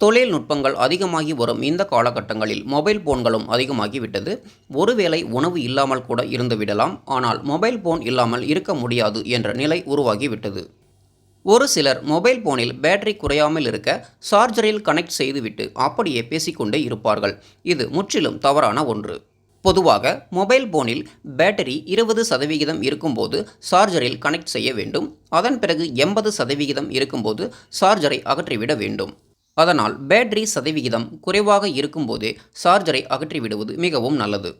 தொழில்நுட்பங்கள் அதிகமாகி வரும் இந்த காலகட்டங்களில் மொபைல் போன்களும் அதிகமாகிவிட்டது. ஒருவேளை உணவு இல்லாமல் கூட இருந்துவிடலாம் ஆனால் மொபைல் போன் இல்லாமல் இருக்க முடியாது என்ற நிலை உருவாகிவிட்டது. ஒரு சிலர் மொபைல் போனில் பேட்டரி குறையாமல் இருக்க சார்ஜரில் கனெக்ட் செய்துவிட்டு அப்படியே பேசிக்கொண்டே இருப்பார்கள். இது முற்றிலும் தவறான ஒன்று. பொதுவாக மொபைல் போனில் பேட்டரி இருபது சதவிகிதம் இருக்கும்போது சார்ஜரில் கனெக்ட் செய்ய வேண்டும். அதன் பிறகு எண்பது சதவிகிதம் இருக்கும்போது சார்ஜரை அகற்றிவிட வேண்டும். அதனால் பேட்டரி சதவிகிதம் குறைவாக இருக்கும்போது சார்ஜரை அகற்றிவிடுவது மிகவும் நல்லது.